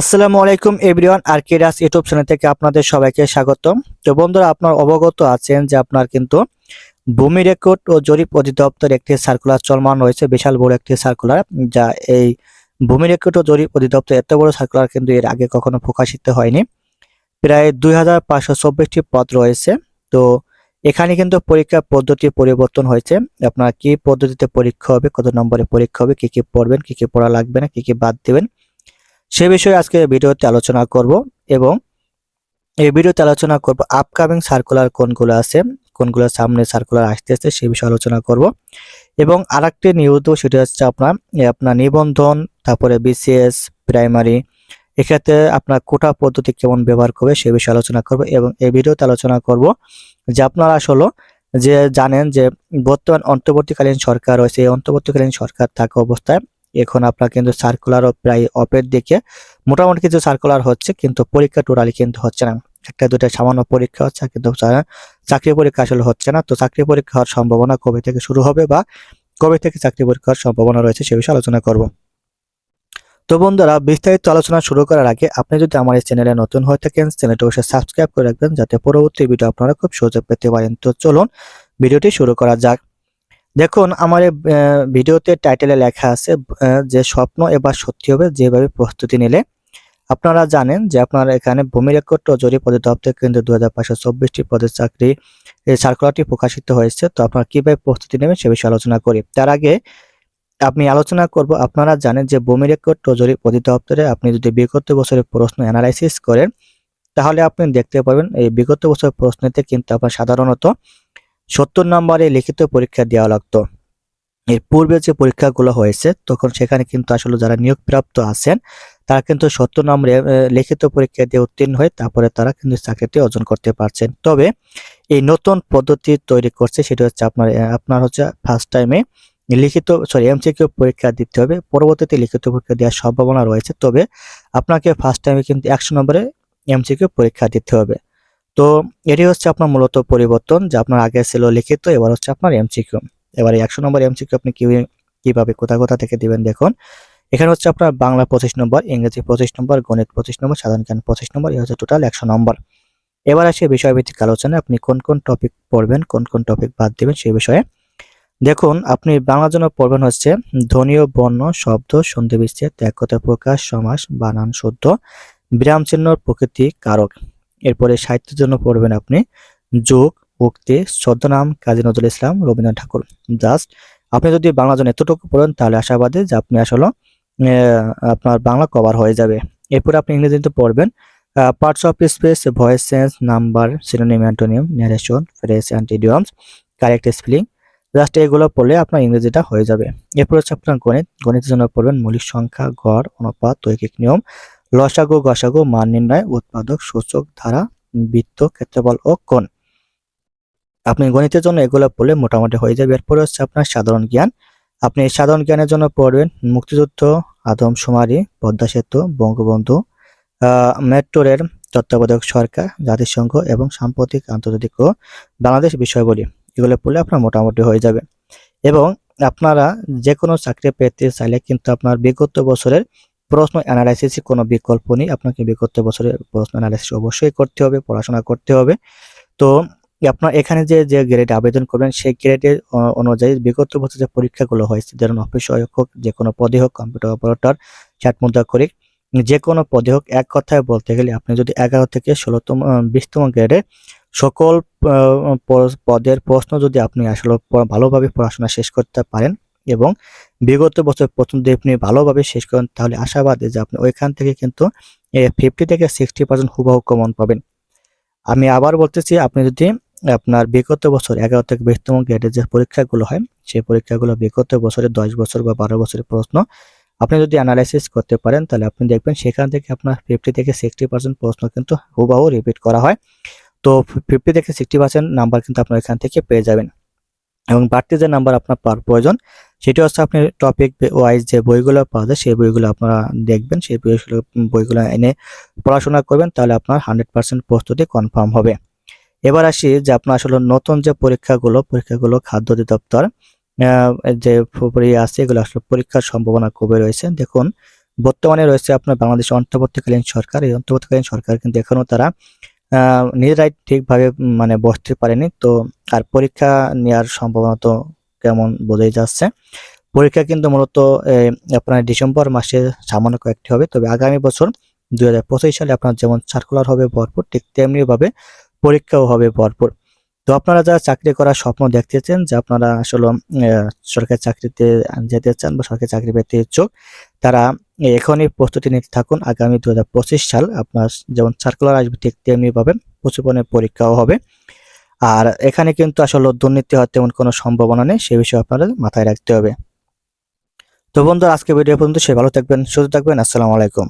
আসসালামু আলাইকুম এভরিওয়ান, আর কেরাস ইউটিউব চ্যানেল থেকে আপনাদের সবাইকে স্বাগতম। তো বন্ধুরা, আপনার অবগত আছেন যে আপনার কিন্তু ভূমি রেকর্ড ও জরিপ অধিদপ্তর একটি সার্কুলার চলমান রয়েছে, বিশাল বড় একটি সার্কুলার যা এই ভূমি রেকর্ড ও জরিপ অধিদপ্তর এত বড় সার্কুলার কিন্তু এর আগে কখনো প্রকাশিত হয়নি। প্রায় দুই হাজার পাঁচশো চব্বিশটি পদ রয়েছে। তো এখানে কিন্তু পরীক্ষা পদ্ধতি পরিবর্তন হয়েছে। আপনার কি পদ্ধতিতে পরীক্ষা হবে, কত নম্বরে পরীক্ষা হবে, কি কি পড়বেন, কি কি পড়া লাগবে না, কি কি বাদ দেবেন সে বিষয়ে আজকে ভিডিওতে আলোচনা করব এবং এই ভিডিওতে আলোচনা করব আপকামিং সার্কুলার কোনগুলো আছে, কোনগুলো সামনে সার্কুলার আসতে আসতেছে সে বিষয়ে আলোচনা করব। এবং আরেকটি নিউজ সেটা হচ্ছে আপনার আপনার নিবন্ধন, তারপরে বিসিএস প্রাইমারি এক্ষেত্রে আপনার কোটা পদ্ধতি কেমন ব্যবহার করবে সে বিষয়ে আলোচনা করব এবং এই ভিডিওতে আলোচনা করব যে আপনারা আসলে যে জানেন যে বর্তমান অন্তর্বর্তীকালীন সরকার রয়েছে, এই অন্তর্বর্তীকালীন সরকার থাকা অবস্থায় এখন আপনার কিন্তু সার্কুলারও প্রায় অপের দিকে। মোটামুটি কিছু সার্কুলার হচ্ছে, কিন্তু পরীক্ষা টোটালি কিন্তু হচ্ছে না। একটা, দুটা সামান্য পরীক্ষা হচ্ছে, কিন্তু চাকরি পরীক্ষা আসলে হচ্ছে না। তো চাকরি পরীক্ষা হওয়ার সম্ভাবনা কবে থেকে শুরু হবে বা কবে থেকে চাকরি পরীক্ষার সম্ভাবনা রয়েছে সে বিষয়ে আলোচনা করব। তো বন্ধুরা, বিস্তারিত আলোচনা শুরু করার আগে আপনি যদি আমার এই চ্যানেলে নতুন হয়ে থাকেন চ্যানেলটি অবশ্যই সাবস্ক্রাইব করে রাখবেন, যাতে পরবর্তী ভিডিও আপনারা খুব সহজে পেতে পারেন। তো চলুন ভিডিওটি শুরু করা যাক। দেখুন আমার এই, ভিডিওতে টাইটেলে লেখা আছে যে স্বপ্ন এবার সত্যি হবে যেভাবে প্রস্তুতি নিলে। আপনারা জানেন যে আপনার এখানে ভূমি রেকর্ড ও জরিপ অধিদপ্তর কেন্দ্র দু হাজার পাঁচশো চব্বিশটি পদের চাকরি সার্কুলারটি প্রকাশিত হয়েছে। তো আপনারা কীভাবে প্রস্তুতি নেবেন সে বিষয়ে আলোচনা করি। তার আগে আপনি আলোচনা করব আপনারা জানেন যে ভূমি রেকর্ড ও জরিপ অধিদপ্তরে আপনি যদি বিগত বছরের প্রশ্ন অ্যানালাইসিস করেন তাহলে আপনি দেখতে পাবেন এই বিগত বছরের প্রশ্নেতে কিন্তু আপনার সাধারণত সত্তর নম্বরে লিখিত পরীক্ষা দেওয়া লাগতো। এর পূর্বে যে পরীক্ষাগুলো হয়েছে, তখন সেখানে কিন্তু আসলে যারা নিয়োগপ্রাপ্ত আছেন, তারা কিন্তু সত্তর নম্বরে লিখিত পরীক্ষা দিয়ে উত্তীর্ণ হয়ে তারপরে তারা কিন্তু চাকরিটি অর্জন করতে পারছেন। তবে এই নতুন পদ্ধতি তৈরি করছে সেটা হচ্ছে আপনার আপনার হচ্ছে ফার্স্ট টাইমে লিখিত সরি এমসিকিউ পরীক্ষা দিতে হবে। পরবর্তীতে লিখিত পরীক্ষা দেওয়ার সম্ভাবনা রয়েছে। তবে আপনাকে ফার্স্ট টাইমে কিন্তু একশো নম্বরে এমসিকিউ পরীক্ষা দিতে হবে। তো এটি হচ্ছে আপনার মূলত পরিবর্তন যে আপনার আগে ছিল লিখিত, এবার হচ্ছে আপনার এমসিকিউ এবারে একশো নম্বর এমসিকিউ আপনি কীভাবে, কোথা কোথা থেকে দিবেন দেখুন। এখানে হচ্ছে আপনার বাংলা পঁচিশ নম্বর, ইংরেজি পঁচিশ নম্বর, গণিত পঁচিশ নম্বর, সাধারণ জ্ঞান পঁচিশ নম্বর, এই হচ্ছে টোটাল একশো নম্বর। এবার আসে বিষয়ভিত্তিক আলোচনায়, আপনি কোন কোন টপিক পড়বেন, কোন কোন টপিক বাদ দিবেন সেই বিষয়ে। দেখুন, আপনি বাংলার জন্য পড়বেন হচ্ছে ধ্বনীয় বর্ণ, শব্দ সন্ধি বিচ্ছেদ কথা প্রকাশ, সমাস, বানান শুদ্ধ বিরাম চিহ্ন, প্রকৃতি, কারক। এরপরে সাহিত্যের জন্য পড়বেন আপনি যোগ উক্তি ছদ্মনাম কাজী নজরুল ইসলাম, রবীন্দ্রনাথ ঠাকুর। জাস্ট আপনি যদি বাংলা জন্য এতটুকু পড়েন, তাহলে আশাবাদী যে আপনি আসলে আপনার বাংলা কভার হয়ে যাবে। এরপরে আপনি ইংরেজিতে পড়বেন parts of speech voice tense number synonym antonym narration phrase and idioms correct spelling just এগুলো পড়লে আপনার ইংরেজিটা হয়ে যাবে। এরপর হচ্ছে আপনার গণিত। গণিতের জন্য পড়বেন মৌলিক সংখ্যা, গড়, অনুপাত ঐকিক নিয়ম লসাগু গসাগু মান নির্ণয় উৎপাদক সূচক ধারা বৃত্ত ক্ষেত্রফল ও কোণ। আপনি গণিতের জন্য এগুলো পড়লে মোটামুটি হয়ে যাবে। এরপরে হচ্ছে আপনার সাধারণ জ্ঞান। আপনি সাধারণ জ্ঞানের জন্য পড়বেন মুক্তিযুদ্ধ আদমশুমারি পদ্মা সেতু বঙ্গবন্ধু আহ, মেট্রো তত্ত্বাবধায়ক সরকার জাতিসংঘ এবং সাম্প্রতিক আন্তর্জাতিক ও বাংলাদেশ বিষয়গুলি এগুলো পড়লে আপনার মোটামুটি হয়ে যাবে। এবং আপনারা যে কোনো চাকরি পেতে চাইলে কিন্তু আপনার বিগত বছরের প্রশ্ন অ্যানালাইসিস কোনো বিকল্প নেই। আপনাকে বিগত বছরের প্রশ্ন অ্যানালাইসিস অবশ্যই করতে হবে, পড়াশোনা করতে হবে। তো আপনার এখানে যে যে গ্রেডে আবেদন করবেন, সেই গ্রেডের অনুযায়ী বিগত বছর যে পরীক্ষাগুলো হয়েছে, যেমন অফিস সহায়ক হোক, যে কোনো পদে হোক কম্পিউটার অপারেটর চ্যাট মুদ্রা করি, যে কোনো পদে হোক, এক কথায় বলতে গেলে আপনি যদি এগারো থেকে ষোলোতম বিশতম গ্রেডে সকল পদের প্রশ্ন যদি আপনি আসলে ভালোভাবে পড়াশোনা শেষ করতে পারেন এবং বিগত বছর প্রথম যদি আপনি ভালোভাবে শেষ করেন, তাহলে আশাবাদী যে আপনি ওইখান থেকে কিন্তু ফিফটি থেকে সিক্সটি পার্সেন্ট হুবহু কমন পাবেন। আমি আবার বলতেছি, আপনি যদি আপনার বিগত বছর এগারো থেকে বিশতম গ্রেডের যে পরীক্ষাগুলো হয় সেই পরীক্ষাগুলো বিগত বছরে দশ বছর বা বারো বছরের প্রশ্ন, আপনি যদি অ্যানালাইসিস করতে পারেন, তাহলে আপনি দেখবেন সেখান থেকে আপনার ফিফটি থেকে সিক্সটি পার্সেন্ট প্রশ্ন কিন্তু হুবাহু রিপিট করা হয়। তো ফিফটি থেকে সিক্সটি পার্সেন্ট নাম্বার কিন্তু আপনার এখান থেকে পেয়ে যাবেন। এবং বাড়তি যে নাম্বার আপনার পাওয়ার প্রয়োজন, সেটি হচ্ছে আপনি টপিক ওয়াইজ যে বইগুলো পাওয়া যায়, সেই বইগুলো আপনারা দেখবেন, সেই বইগুলো বইগুলো এনে পড়াশোনা করবেন, তাহলে আপনার হান্ড্রেড পার্সেন্ট প্রস্তুতি কনফার্ম হবে। এবার আসি যে আপনার আসলে নতুন যে পরীক্ষাগুলো পরীক্ষাগুলো খাদ্য অধিদপ্তর যে আছে, এগুলো আসলে পরীক্ষার সম্ভাবনা খুবই রয়েছে। দেখুন, বর্তমানে রয়েছে আপনার বাংলাদেশের অন্তর্বর্তীকালীন সরকার। এই অন্তর্বর্তীকালীন সরকার কিন্তু এখনও তারা নিজেরাই ঠিকভাবে মানে বসতে পারেনি। তো আর পরীক্ষা নেওয়ার সম্ভাবনা তো কেমন বোঝাই যাচ্ছে। পরীক্ষা কিন্তু মূলত আপনার ডিসেম্বর মাসে সামান্য কয়েকটি হবে। তবে আগামী বছর দুই হাজার পঁচিশ সালে আপনার যেমন সার্কুলার হবে ভরপুর, ঠিক তেমনিভাবে পরীক্ষাও হবে ভরপুর। তো আপনারা যারা চাকরি করার স্বপ্ন দেখতেছেন, যে আপনারা আসলে সরকারি চাকরিতে যেতে চান বা সরকারি চাকরি পেতে ইচ্ছুক, তারা এখনই প্রস্তুতি নিতে থাকুন। আগামী দু হাজার পঁচিশ সাল আপনার যেমন সার্কুলার আসবে ঠিক তেমনি পাবেন। প্রচুর পরীক্ষাও হবে। আর এখানে কিন্তু আসলে দুর্নীতি হওয়ার তেমন কোনো সম্ভাবনা নেই, সে বিষয়ে আপনাদের মাথায় রাখতে হবে। তো বন্ধু আজকে ভিডিও পর্যন্ত সে ভালো থাকবেন, সুস্থ থাকবেন। আসসালামু আলাইকুম।